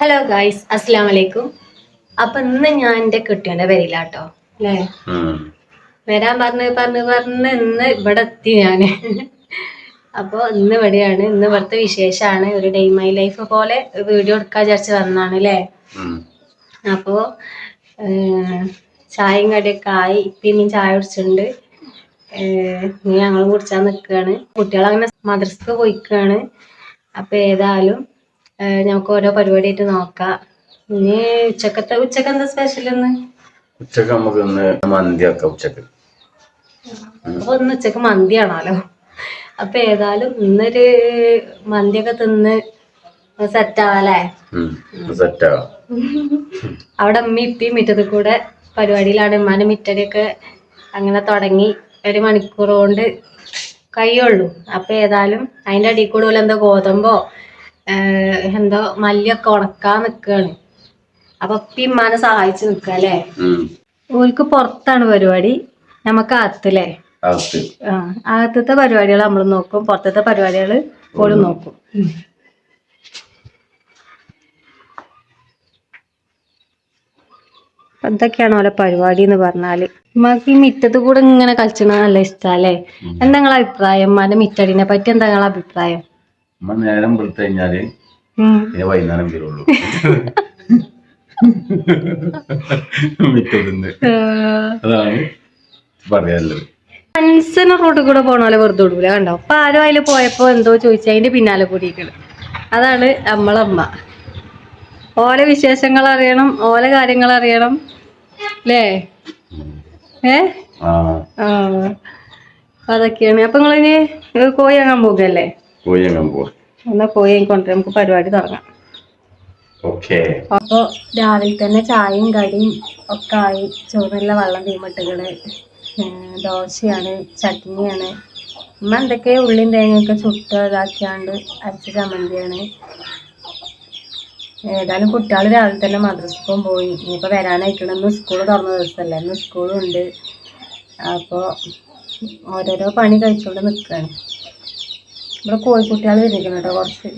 Hello guys അസ്സാം വലൈക്കും അപ്പൊ ഇന്ന് ഞാൻ എന്റെ കെട്ടിയോന്റെ പേരിലാട്ടോ അല്ലേ. വരാൻ പറഞ്ഞ് പറഞ്ഞ് പറഞ്ഞ് ഇന്ന് ഇവിടെ എത്തി ഞാൻ. അപ്പൊ ഇന്ന് ഇവിടെയാണ് ഇന്ന് ഇവിടുത്തെ വിശേഷമാണ്. ഒരു ഡേ മൈ ലൈഫ് പോലെ വീഡിയോ എടുക്കാൻ വിചാരിച്ച് വന്നാണ് അല്ലേ? അപ്പോൾ ചായയും കടിയൊക്കെ ആയി. ഇപ്പം ചായ കുടിച്ചിട്ടുണ്ട്. ഇനി ഞങ്ങൾ കുടിച്ചാൽ നിൽക്കുകയാണ് കുട്ടികളങ്ങനെ മദ്രസക്ക് പോയിക്കാണ്. അപ്പൊ ഏതായാലും നമുക്ക് ഓരോ പരിപാടിയായിട്ട് നോക്കാം. ഇനി ഉച്ചക്കത്തെ ഉച്ചയ്ക്ക് എന്താ സ്പെഷ്യൽ ഇന്ന്? ഉച്ചയ്ക്ക് നമുക്ക് ഇന്ന് മന്തി ആക്കാം ഉച്ചയ്ക്ക്. അപ്പൊ ഇന്ന് ഉച്ചയ്ക്ക് മന്തിയാണല്ലോ അപ്പൊ ഏതായാലും ഇന്നൊരു മന്തിയൊക്കെ തിന്ന് സെറ്റ് സെറ്റാകാം അവിടെ ഉമ്മ ഇപ്പി മിറ്റത്ത് കൂടെ പരിപാടിയിലാണ്. ഉമ്മാനും മിറ്റടിയൊക്കെ അങ്ങനെ തുടങ്ങി ഒരു മണിക്കൂർ കൊണ്ട് കഴിയുള്ളൂ. അപ്പൊ ഏതായാലും അതിന്റെ അടിയിൽ കൂടെ എന്തോ ഗോതമ്പോ എന്തോ മല്ലിയൊക്കെ ഉണക്കാൻ നിക്കാണ്. അപ്പൊ ഇപ്പി ഉമ്മാനെ സഹായിച്ചു നിക്ക അല്ലേ? ഓൽക്ക് പുറത്താണ് പരിപാടി. നമുക്ക് അകത്തല്ലേ അകത്തത്തെ പരിപാടികൾ നമ്മൾ നോക്കും. പുറത്തത്തെ പരിപാടികൾ ഓൾ നോക്കും. എന്തൊക്കെയാണ് ഓലെ പരിപാടി എന്ന് പറഞ്ഞാൽ. ഉമ്മക്ക് ഈ മിറ്റത്ത് കൂടെ ഇങ്ങനെ കളിച്ചണ നല്ല ഇഷ്ടല്ലേ എന്താ നിങ്ങളെ അഭിപ്രായം? ഉമ്മാന്റെ മിറ്റടിനെ പറ്റി എന്താ നിങ്ങളെ അഭിപ്രായം? നമ്മ നേരം വെളുത്തു കഴിഞ്ഞാൽ. പിന്നെ വൈകുന്നേരം വരുള്ളൂ. ഏഹ്, അതാണ് പറയാനുള്ളത്. ഫ്രണ്ട്സിന് റോഡിൽ കൂടെ പോണ പോലെ വെറുതെ വിടൂല കണ്ടോ? അപ്പൊ ആരും അതിൽ പോയപ്പോ എന്തോ ചോദിച്ചു അതിന്റെ പിന്നാലെ കൂടിയിട്ടുണ്ട് അതാണ് നമ്മളമ്മ. ഓലെ വിശേഷങ്ങൾ അറിയണം ഓലെ കാര്യങ്ങൾ അറിയണം അല്ലേ ഏ? അതൊക്കെയാണ്. അപ്പൊ നിങ്ങളിനി കോഴി വാങ്ങാൻ പോകുകയല്ലേ പോയി അങ്ങ് പോവാം. എന്നാ കോഴി കൊണ്ടുവരാം. നമുക്ക് പരിപാടി തുടങ്ങാം. ഓക്കേ. അപ്പൊ രാവിലെ തന്നെ ചായയും കടിയും ഒക്കെ ആയി ചുവന്നുള്ള വെള്ളം തീമട്ടുകൾ ദോശയാണ് ചട്നിയാണ്. ഉമ്മ എന്തൊക്കെ ഉള്ളിയും തേങ്ങയൊക്കെ ചുട്ട് ഇതാക്കിയാണ്ട് അരച്ച ചമ്മന്തിയാണ്. ഏതായാലും കുട്ടികൾ രാവിലെ തന്നെ മദ്രസക്കും പോയി. ഇനിയിപ്പൊ വരാനായിട്ടുണ്ട് ഇന്ന് സ്കൂൾ തുറന്ന ദിവസമല്ലേ ഇന്ന് സ്കൂളുണ്ട് അപ്പോൾ ഓരോരോ പണി കഴിച്ചുകൊണ്ട് നിൽക്കുകയാണ് ഇവിടെ കോഴിക്കുട്ടികൾ വിതയ്ക്കണം കേട്ടോ കുറച്ച്.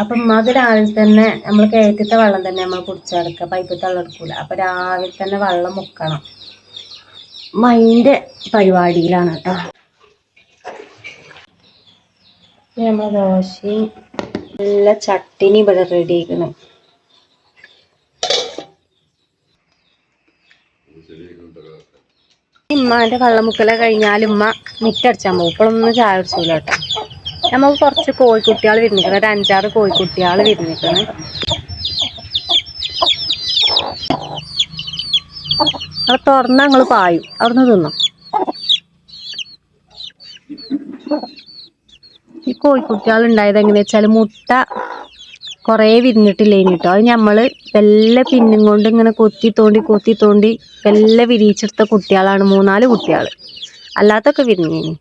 അപ്പം ഉമ്മാക്ക് രാവിലെ തന്നെ നമ്മൾ കയറ്റത്തെ വെള്ളം തന്നെ നമ്മൾ കുടിച്ചെടുക്കുക പൈപ്പത്തെ വെള്ളം എടുക്കില്ല അപ്പം രാവിലെ തന്നെ വെള്ളം മുക്കണം. മൈന്റെ പരിപാടിയിലാണ് കേട്ടോ. നമ്മൾ ദോശയും നല്ല ചട്ടിനി ഇവിടെ റെഡി ആക്കണം ഉമ്മാന്റെ കള്ളമുക്കല മുക്കല കഴിഞ്ഞാൽ ഉമ്മ മുറ്റടിച്ചാൽ പോകും ഇപ്പോഴൊന്നും ചായ കുടിച്ചില്ല കേട്ടോ. നമുക്ക് കുറച്ച് കോഴിക്കുട്ടികൾ വിരുന്നിക്കണം. ഒരു അഞ്ചാറ് കോഴിക്കുട്ടികൾ വിരുന്നിക്കണം. അത് തുറന്ന ഞങ്ങൾ പായും. അവിടുന്ന് തിന്നും. ഈ കോഴിക്കുട്ടികൾ ഉണ്ടായത് എങ്ങനെയാ വെച്ചാൽ മുട്ട കുറേ വിരിഞ്ഞിട്ടില്ലേ കേട്ടോ അത് നമ്മൾ വല്ല പിന്നും കൊണ്ട് ഇങ്ങനെ കൊത്തി തോണ്ടി കൊത്തി തോണ്ടി വല്ല വിരിയിച്ചെടുത്ത കുട്ടികളാണ്. മൂന്നാൽ കുട്ടികൾ അല്ലാത്തൊക്കെ വിരിഞ്ഞിനി.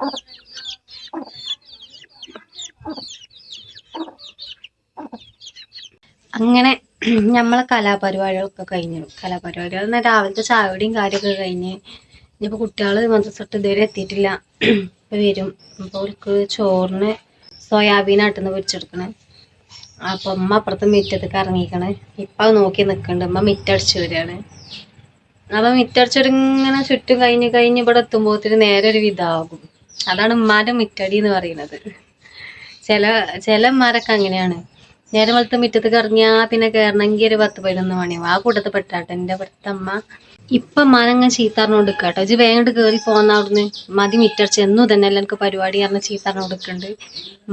അങ്ങനെ നമ്മളെ കലാപരിപാടികളൊക്കെ കഴിഞ്ഞു. കലാപരിപാടികൾ എന്നാൽ രാവിലത്തെ ചായയുടെയും കാര്യമൊക്കെ കഴിഞ്ഞ് ഇനിയിപ്പോൾ കുട്ടികൾ മദ്രസട്ട് ഇതുവരെ എത്തിയിട്ടില്ല. ഇപ്പം വരും. അപ്പോൾ അവർക്ക് ചോറിന് സോയാബീനാട്ടെന്ന് പൊരിച്ചെടുക്കണേ. അപ്പം അമ്മ അപ്പുറത്ത് മിറ്റത്തേക്ക് ഇറങ്ങിക്കണേ. ഇപ്പം അത് നോക്കി നിൽക്കുന്നുണ്ട് അമ്മ മിറ്റടിച്ച് വരികയാണ്. അപ്പം മിറ്റടിച്ചിങ്ങനെ ചുറ്റും കഴിഞ്ഞ് കഴിഞ്ഞ് ഇവിടെ എത്തുമ്പോഴത്തേന് നേരെ ഒരു വിധാകും അതാണ് ഉമ്മാന്റെ മിറ്റടി എന്ന് പറയുന്നത്. ചില ചില ഉമ്മാരൊക്കെ അങ്ങനെയാണ്. നേരെ വെളുത്ത് മിറ്റത്തേക്ക് ഇറങ്ങിയാൽ പിന്നെ കയറണമെങ്കിൽ ഒരു പത്ത് പതിനൊന്ന് മണിയാവും. ആ കൂട്ടത്തിൽ പെട്ടാട്ടെ എന്റെ ഇവിടുത്തെ അമ്മ ഇപ്പം മനങ്ങ ചീത്താറിനോട് കേട്ടോ. ഇജ്ജ് വേഗം കയറി പോന്ന അവിടുന്ന്. മതി മിറ്റടിച്ച്. ചെന്നു തന്നെ അല്ല എനിക്ക് പരിപാടി പറഞ്ഞ ചീത്താറിനോട് നിൽക്കുന്നുണ്ട്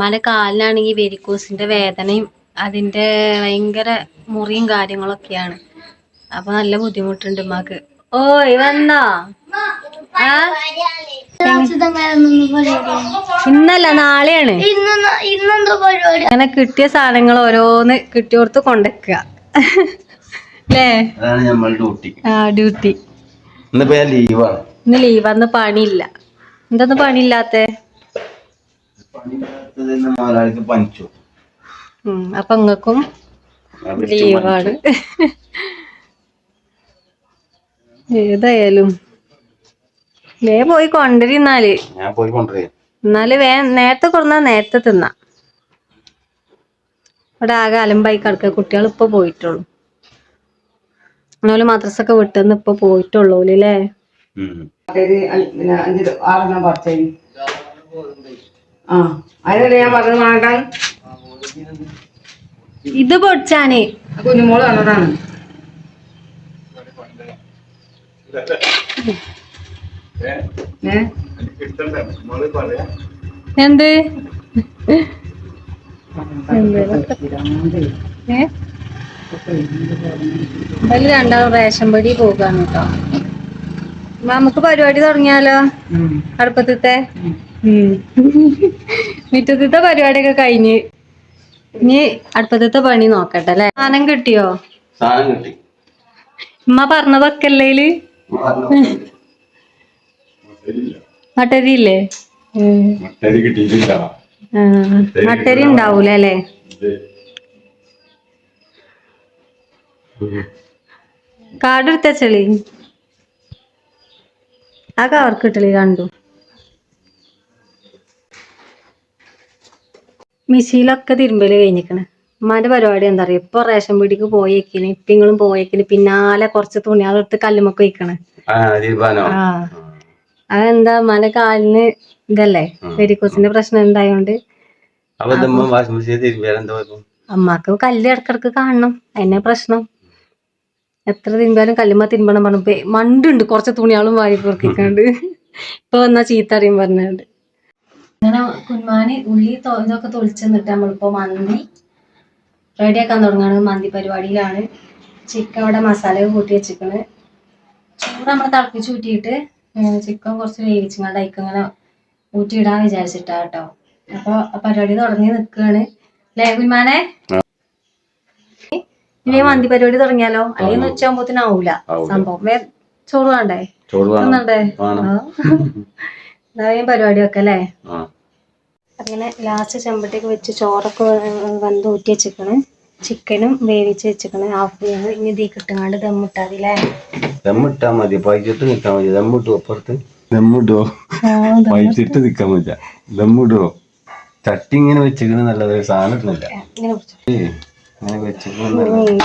മല കാലിനാണെങ്കിൽ വെരിക്കോസിന്റെ വേദനയും അതിന്റെ ഭയങ്കര മുറിയും കാര്യങ്ങളൊക്കെയാണ്. അപ്പൊ നല്ല ബുദ്ധിമുട്ടുണ്ട് ഉമ്മാക്ക്. ഓ വന്നോ? ഇന്നല്ല നാളെയാണ്. അങ്ങനെ കിട്ടിയ സാധനങ്ങൾ ഓരോന്ന് കിട്ടിയോർത്ത് കൊണ്ടുവെക്കുക അല്ലേ അതാണ് നമ്മൾ ഡ്യൂട്ടി ആ ഡ്യൂട്ടി ഇന്നിപ്പോ ഞാൻ ലീവാണ് ഇന്ന് ലീവ് അന്ന് പണിയില്ല. എന്താന്ന് പണിയില്ലാത്ത? നാലാൾക്ക് പനിച്ചു അപ്പൊ ഇങ്ങക്കും ലീവാണ് ഏതായാലും. വേ പോയി കൊണ്ടുവരുന്നാൽ ഞാൻ പോയി കൊണ്ടുവരാം എന്നാൽ വേ നേരത്തെ കൊടുന്നാ നേരത്തെ തിന്നാ. ഇവിടെ ആകെ അലമ്പായി കിടക്കുക. കുട്ടികൾ ഇപ്പൊ പോയിട്ടുള്ളൂ. അതുപോലെ മദ്രസൊക്കെ വിട്ടെന്ന് ഇപ്പൊ പോയിട്ടുള്ളൂ അല്ലേ ആറെണ്ണം ആ അതിനല്ലേ ഞാൻ പറഞ്ഞത് വാങ്ങാൻ ഇത് പൊടിച്ചാന്. കുഞ്ഞുമോൾ തന്നതാണ് എന്ത്? എന്ത്? ഏ? അതിൽ രണ്ടാളും റേഷൻ പടി പോകാണ് കേട്ടോ നമുക്ക് പരിപാടി തുടങ്ങിയാലോ. അടുപ്പത്തെ മുറ്റത്തെ പരിപാടിയൊക്കെ കഴിഞ്ഞ്. ഇനി അടുപ്പത്തെ പണി നോക്കട്ടെ അല്ലെ? സാധനം കിട്ടിയോ? സാധനം കിട്ടി. ഉമ്മ പറഞ്ഞതൊക്കെ അല്ലേൽ മട്ടരി ഇല്ലേ മട്ടരി ഉണ്ടാവൂലേ മട്ടരി ഉണ്ടാവൂല അല്ലേ? കാർഡ് എടുത്തച്ചളി ആ കവർക്ക് ഇട്ടളി കണ്ടു. മിഷീലൊക്കെ തിരുമ്പൽ കഴിഞ്ഞിക്കണ്. ഉമ്മാന്റെ പരിപാടി എന്താ പറയാ ഇപ്പൊ റേഷൻ പീടിക്ക് പോയേക്കിന് ഇപ്പിങ്ങളും പോയേക്കിന് പിന്നാലെ കുറച്ച് തുണികളെടുത്ത് കല്ലുമൊക്കെ വയ്ക്കണ് ആ അതെന്താ ഉമ്മാന്റെ കാലിന് ഇതല്ലേ? വെരിക്കോസിന്റെ പ്രശ്നം ഉണ്ടായോണ്ട് അമ്മാക്ക് കല്ല് ഇടക്കിടക്ക് കാണണം. അതിന്റെ പ്രശ്നം. എത്ര തിരുമ്പാലും കല്ലുമ്മ തിരുമ്പണം പറഞ്ഞപ്പോ മണ്ടുണ്ട് കുറച്ച് തുണികളും വാരി പൊറക്കിക്കാണ്ട്. ഇപ്പൊ വന്നാ ചീത്ത അറിയും പറഞ്ഞുണ്ട്. അങ്ങനെ കുന്മാന് ഉള്ളി ഇതൊക്കെ തൊളിച്ച് നിന്നിട്ട് നമ്മളിപ്പോ മന്തി റെഡിയാക്കാൻ തുടങ്ങാണ്. മന്തി പരിപാടിയിലാണ്. ചിക്കൻ അവിടെ മസാല കൂട്ടി വെച്ചിക്കണ് ചോറ് നമ്മൾ തിളപ്പിച്ച് ഊറ്റിയിട്ട് ചിക്കൻ കുറച്ച് വേവിച്ചിങ്ങാണ്ട് അയക്കും ഇങ്ങനെ ഊറ്റിയിടാൻ വിചാരിച്ചിട്ടാ കേട്ടോ. അപ്പൊ പരിപാടി തുടങ്ങി നിൽക്കുകയാണ് അല്ലേ കുന്മാനെ ഇനി മന്തി പരിപാടി തുടങ്ങിയാലോ? അല്ലെങ്കിൽ ഉച്ച ഉച്ചയാകുമ്പോത്തിന് ആവൂല. സംഭവം. വേ ചോറ് വേണ്ടേ? വേണം. എന്നാ പരിപാടി ഒക്കെ അല്ലേ? അങ്ങനെ ലാസ്റ്റ് ചെമ്പട്ടിക്ക് വെച്ച് ചോറൊക്കെ വന്ന് ഊറ്റി വെച്ചിക്കണ്. ചിക്കനും വേവിച്ച് വെച്ചിക്കണ്. ഹാഫ് വേവ്. ഇനി ഇതീ കിട്ടുങ്ങാണ്ട് ദമ്മിട്ടാതില്ലേ ദമ്മിട്ടാ മതി. പൈച്ചിട്ട് നിക്കാൻ മതി. ദമ്മിട്ടു അപ്പുറത്ത്. ദമ്മിടോ പൈച്ചിട്ട് നിക്കാൻ പറ്റില്ല ദമ്മിടോ ചട്ടി ഇങ്ങനെ വെച്ചിരിക്കണ നല്ലത്. സാധനം ഇടുന്നില്ല. വെച്ചിരിക്കണ ഉം,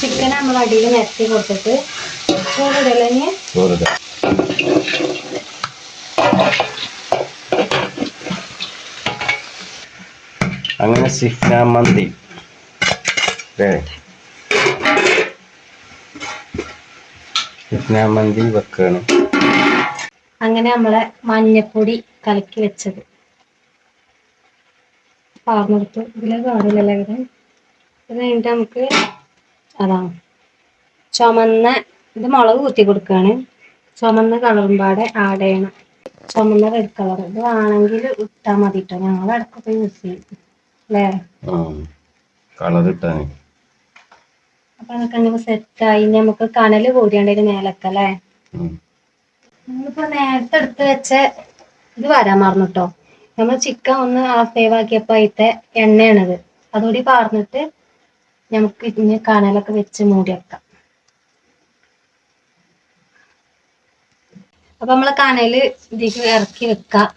ചിക്കൻ നമ്മൾ അടിയിൽ നിരത്തി കൊടുത്തിട്ട് ചോറിടല്ലേ ഇനി അങ്ങനെ സിഫ്ന മന്തി. സിഫ്ന മന്തി വെക്കാണ്. അങ്ങനെ നമ്മളെ മഞ്ഞപ്പൊടി കലക്കി വെച്ചത്. പാർന്നെടുത്ത് ഇതിലെ കാണില്ലല്ലേ ഇവിടെ ഇത് കഴിഞ്ഞിട്ട് നമുക്ക് അതാ ചുമന്ന ഇത് മുളക് കുത്തി കൊടുക്കുകയാണ് ചുമന്ന കളറും പാടെ ആഡ് ചെയ്യണം. ചുമന്ന റെഡ് കളർ ഇത് വേണമെങ്കിൽ ഇട്ടാൽ മതി കേട്ടോ ഞങ്ങൾ ഇടയ്ക്കൊക്കെ യൂസ് ചെയ്യും. അല്ലേ? കളർ ഇട്ടാണ് അപ്പൊ അതൊക്കെ അങ്ങനെ സെറ്റായി ആയി. നമുക്ക് കനൽ കൂടിയാണ്ട് അതിന് മേലൊക്കെ അല്ലേ? നമ്മളിപ്പോ നേരത്തെ എടുത്ത് വെച്ച ഇത് വരാൻ മറന്നു കേട്ടോ നമ്മൾ ചിക്കൻ ഒന്ന് ഹാഫ് വേവ് ആക്കിയപ്പോ അതിത്തെ എണ്ണയാണത്. അതുകൂടി പാർന്നിട്ട് നമുക്ക് ഇതിന് കനലൊക്കെ വെച്ച് മൂടി വെക്കാം. അപ്പൊ നമ്മളെ കനൽ ഇതിലേക്ക് ഇറക്കി വെക്കാം.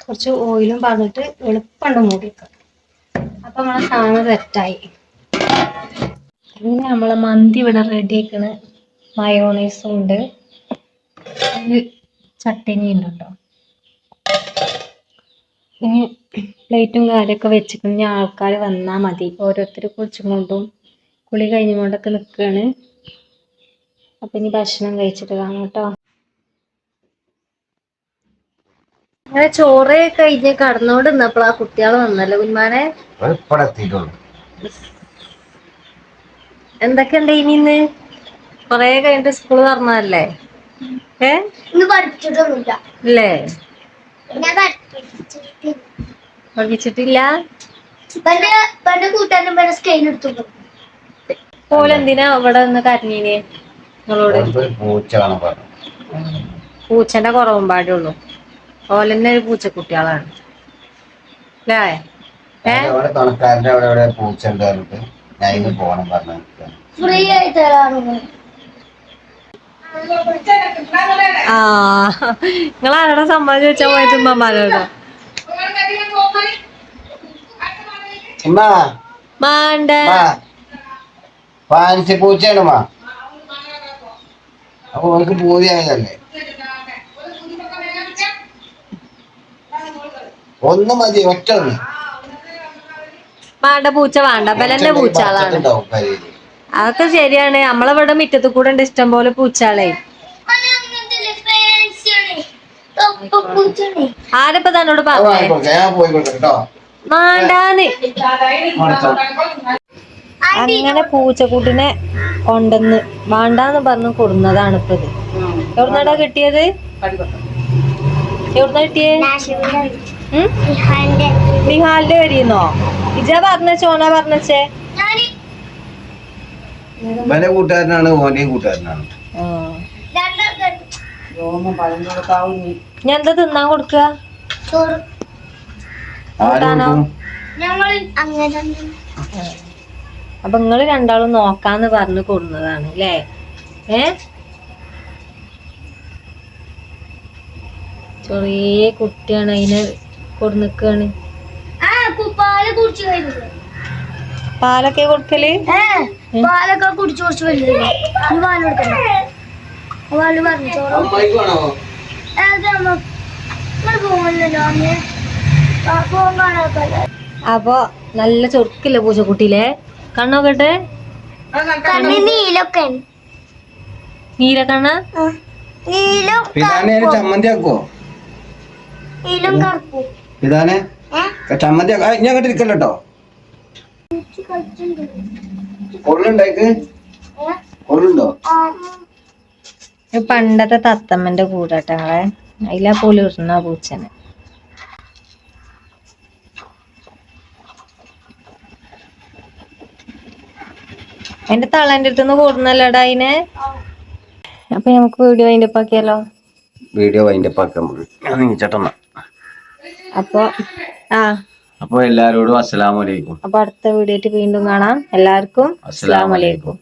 കുറച്ച് ഓയിലും പറഞ്ഞിട്ട് എളുപ്പമുണ്ട് മൂടി വെക്കാം അപ്പൊ നമ്മളെ സാധനം സെറ്റായി. പിന്നെ നമ്മളെ മന്തി ഇവിടെ റെഡി ആക്കണ. മയോണൈസും ഉണ്ട്. ചട്ടിനി ഉണ്ട് കേട്ടോ. ഇനി പ്ലേറ്റും കാര്യമൊക്കെ വെച്ചിട്ട് ഇനി ആൾക്കാർ വന്നാൽ മതി. ഓരോരുത്തർ കുളിച്ചും കൊണ്ടും കുളി കഴിഞ്ഞുകൊണ്ടൊക്കെ നിൽക്കുകയാണ് അപ്പം ഇനി ഭക്ഷണം കഴിച്ചിട്ട് കാണാം കേട്ടോ. അങ്ങനെ ചോറ് കഴിഞ്ഞ് കടന്നോണ്ട് നിന്നപ്പോൾ ആ കുട്ടികൾ വന്നല്ലോ കുഞ്ഞാനെ എന്തൊക്കെയുണ്ട് ഇനി ഇന്ന്? കൊറേ കഴിഞ്ഞിട്ട് സ്കൂൾ തുറന്നതല്ലേ? ഏ? ഇന്ന് പഠിച്ചിട്ടൊന്നുമില്ല ഇല്ലേ? എടുത്തു പോലെന്തിനാ ഇവിടെ നിന്ന് കരഞ്ഞീനെ നിങ്ങളോട്? പൂച്ച കാണാൻ പറഞ്ഞു. പൂച്ചന്റെ കുറവും പാടുള്ളൂ ഓലെന്നെ ഒരു പൂച്ചക്കുട്ടികളാണ് അല്ലേ ഏ? അവിടെ തുണക്കാരന്റെ അവിടെ അവിടെ പൂച്ച ഫ്രീ ആയി തരാറുണ്ട് ആ നിങ്ങൾ ആരുടെ സമ്മതം ചോദിച്ചാൽ പോയത് ഉമ്മമാരോട്? മാണ്ട. ഫാൻസി പൂച്ചയാണ് മാ അപ്പൊ അവർക്ക് പൂതിയായതല്ലേ? ഒന്ന് മതി ഒറ്റ ഒന്ന്. വേണ്ട പൂച്ച വേണ്ട ബലന്റെ പൂച്ചകളാണ് ഉണ്ടാവും അതൊക്കെ ശരിയാണ്. നമ്മളവിടെ മുറ്റത്ത് കൂടെ ഉണ്ട് ഇഷ്ടം പോലെ പൂച്ചാളെ ആരപ്പോ തന്നോട് അത് പറഞ്ഞേ? വാങ്ങിക്കൊടുക്കാം ഞാൻ പോയി കൊടുക്കാം കേട്ടോ അങ്ങനെ പൂച്ചക്കൂട്ടിനെ കൊണ്ടെന്ന് വേണ്ടാന്ന് പറഞ്ഞു കൊടുന്നതാണ് ഇപ്പൊ ഇത് എവിടുന്നാടാ കിട്ടിയത്? എവിടുന്നാ കിട്ടിയേ? ബിഹാലിന്റെ നിഹാലിന്റെ വരിന്നോ ഇജ പറഞ്ഞ ചോന പറഞ്ഞേ. ഇവന്റെ കൂട്ടുകാരനാണ് ഓന്റെയും കൂട്ടുകാരനാണ്. ഞാൻ എന്താ തിന്നാൻ അങ്ങനെ അപ്പൊ നിങ്ങൾ രണ്ടാളും നോക്കാന്ന് പറഞ്ഞു കൊടുന്നതാണ് അല്ലേ? ഏ? ചെറിയ കുട്ടിയാണ് അതിനെ കൊടുന്നിക്കാണ്. ആ കുപ്പാൽ കുടിച്ചു പാലൊക്കെ കൊടുക്കൽ? ഏ. പാലൊക്കെ കുടിച്ചു കുറച്ച് വലുത് പാൽ കൊടുക്കണ്ട പാൽ പറഞ്ഞു ചോറ്. അപ്പൊ നല്ല ചൊറുക്കില്ല പൂച്ചക്കുട്ടിയിലെ? കണ്ണോക്കട്ടെ. കണ്ണി നീലൊക്കെ നീല കണ്ണ. ചമ്മന്തിയാക്കോ ചമ്മന്തി ആക്കുവോ? ഞാൻ കേട്ടിരിക്കല്ലോ ഇരിക്കല്ലോ കൊള്ളുണ്ടായിക്ക് ഏ? കൊള്ളുണ്ടോ പണ്ടത്തെ തത്തമ്മന്റെ കൂടട്ടങ്ങളെ അതിലാ പോലെ ഇടുന്ന പൂച്ചനെ. എന്റെ തളന്റെ അടുത്തുനിന്ന് കൂടുന്നല്ലടാ അതിനെ അപ്പൊ നമുക്ക് വീഡിയോ അതിന്റെ ആക്കിയാലോ? വീഡിയോ അതിന്റെ ഒപ്പാക്കാൻ അപ്പൊ ആ. അപ്പൊ എല്ലാരോടും അസ്സലാമലൈക്കും അപ്പൊ അടുത്ത വീഡിയോ വീണ്ടും കാണാം. എല്ലാവർക്കും അസ്സലാമു അലൈക്കും.